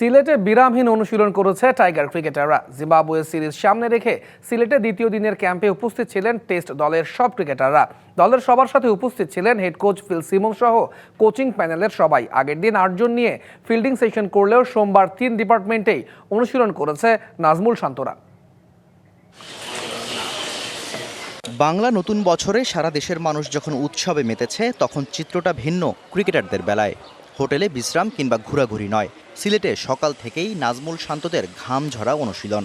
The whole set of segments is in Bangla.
সিলেটে বিরামহীন অনুশীলন করেছে টাইগার ক্রিকেটাররা। জিম্বাবুয়ে সিরিজ সামনে রেখে সিলেটে দ্বিতীয় দিনের ক্যাম্পে উপস্থিত ছিলেন টেস্ট দলের সব ক্রিকেটাররা। দলের সবার সাথে উপস্থিত ছিলেন হেড কোচ ফিল সিমন সহ কোচিং প্যানেলের সবাই। আগের দিন আটজন নিয়ে ফিল্ডিং সেশন করলেও সোমবার তিন ডিপার্টমেন্টেই অনুশীলন করেছে নাজমুল শান্তরা। বাংলা নতুন বছরে সারা দেশের মানুষ যখন উৎসবে মেতেছে, তখন চিত্রটা ভিন্ন ক্রিকেটারদের বেলায়। হোটেলে বিশ্রাম কিংবা ঘোরাঘুরি নয়। সিলেটে সকাল থেকেই নাজমুল শান্তদের ঘাম ঝরা অনুশীলন।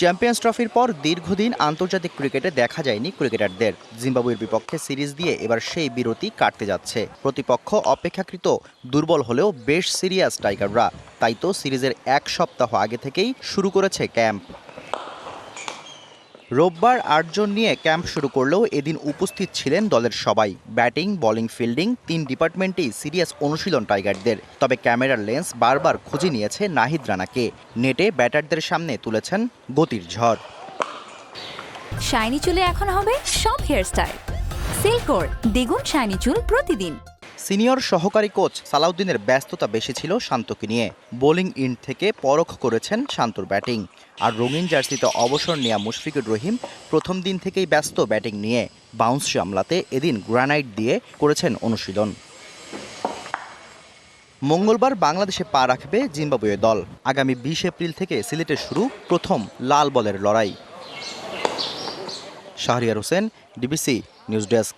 চ্যাম্পিয়ন্স ট্রফির পর দীর্ঘদিন আন্তর্জাতিক ক্রিকেটে দেখা যায়নি ক্রিকেটারদের। জিম্বাবুয়ের বিপক্ষে সিরিজ দিয়ে এবার সেই বিরতি কাটতে যাচ্ছে। প্রতিপক্ষ অপেক্ষাকৃত দুর্বল হলেও বেশ সিরিয়াস টাইগাররা তাই তো সিরিজের এক সপ্তাহ আগে থেকেই শুরু করেছে ক্যাম্প। রোববার আটজন নিয়ে ক্যাম্প শুরু করলেও এদিন উপস্থিত ছিলেন দলের সবাই। ব্যাটিং, বোলিং, ফিল্ডিং তিন ডিপার্টমেন্টেই সিরিয়াস অনুশীলন টাইগারদের। তবে ক্যামেরার লেন্স বারবার খুঁজে নিয়েছে নাহিদ রানাকে। নেটে ব্যাটারদের সামনে তুলেছেন গতির ঝড়। শাইনি চুলে এখন হবে সব হেয়ারস্টাইল। সিল্কোর দ্বিগুণ শাইনি চুল প্রতিদিন। সিনিয়র সহকারী কোচ সালাউদ্দিনের ব্যস্ততা বেশি ছিল শান্তকে নিয়ে। বোলিং ইন থেকে পরখ করেছেন শান্তর ব্যাটিং। আর রঙিন জার্সিতে অবসর নেওয়া মুশফিকুর রহিম প্রথম দিন থেকেই ব্যস্ত ব্যাটিং নিয়ে বাউন্স সামলাতে এদিন গ্রানাইট দিয়ে করেছেন অনুশীলন। মঙ্গলবার বাংলাদেশে পা রাখবে জিম্বাবুয়ে দল। আগামী বিশ এপ্রিল থেকে সিলেটে শুরু প্রথম লাল বলের লড়াই। Shahriar Hossain, DBC news desk.